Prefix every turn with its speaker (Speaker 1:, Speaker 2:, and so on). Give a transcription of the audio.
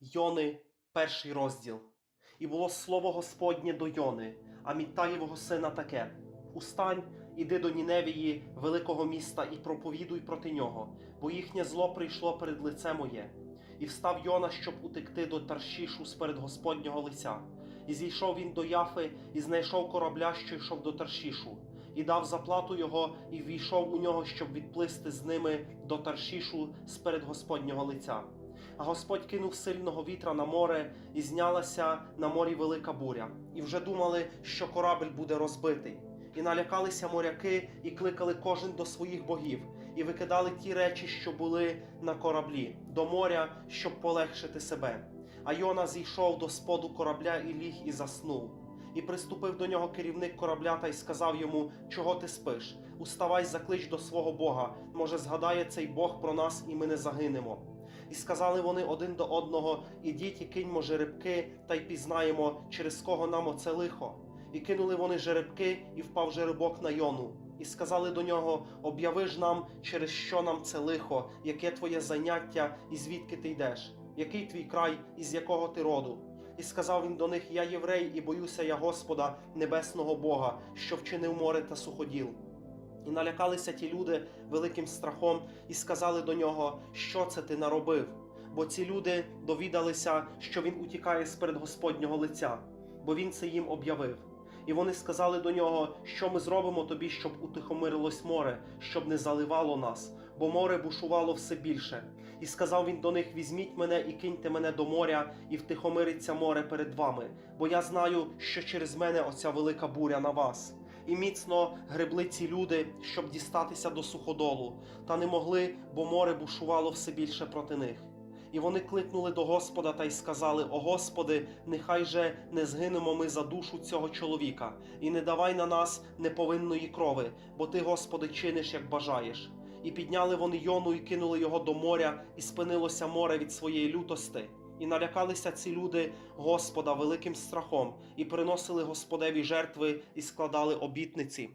Speaker 1: Йони, перший розділ. І було слово Господнє до Йони, а Міттаєвого сина таке: Устань, іди до Ніневії, великого міста, і проповідуй проти нього, бо їхнє зло прийшло перед лице моє. І встав Йона, щоб утекти до Таршішу сперед Господнього лиця. І зійшов він до Яфи, і знайшов корабля, що йшов до Таршішу, і дав заплату його, і ввійшов у нього, щоб відплисти з ними до Таршішу сперед Господнього лиця. А Господь кинув сильного вітра на море, і знялася на морі велика буря. І вже думали, що корабль буде розбитий. І налякалися моряки, і кликали кожен до своїх богів, і викидали ті речі, що були на кораблі, до моря, щоб полегшити себе. А Йона зійшов до споду корабля і ліг і заснув. І приступив до нього керівник корабля та й сказав йому: Чого ти спиш? Уставай, заклич до свого Бога. Може, згадає цей Бог про нас, і ми не загинемо. І сказали вони один до одного: Ідіть і киньмо жеребки, та й пізнаємо, через кого нам оце лихо. І кинули вони жеребки, і впав жеребок на йону. І сказали до нього: Об'яви ж нам, через що нам це лихо, яке твоє заняття, і звідки ти йдеш, який твій край, і з якого ти роду. І сказав він до них: Я єврей, і боюся я Господа, небесного Бога, що вчинив море та суходіл. І налякалися ті люди великим страхом, і сказали до нього, що це ти наробив. Бо ці люди довідалися, що він утікає з перед Господнього лиця, бо він це їм об'явив. І вони сказали до нього, що ми зробимо тобі, щоб утихомирилось море, щоб не заливало нас, бо море бушувало все більше. І сказав він до них: Візьміть мене і киньте мене до моря, і втихомириться море перед вами, бо я знаю, що через мене оця велика буря на вас. І міцно гребли ці люди, щоб дістатися до суходолу, та не могли, бо море бушувало все більше проти них. І вони кликнули до Господа та й сказали: О Господи, нехай же не згинемо ми за душу цього чоловіка, і не давай на нас неповинної крови, бо ти, Господи, чиниш, як бажаєш. І підняли вони йону і кинули його до моря, і спинилося море від своєї лютости. І налякалися ці люди Господа великим страхом, і приносили Господеві жертви і складали обітниці.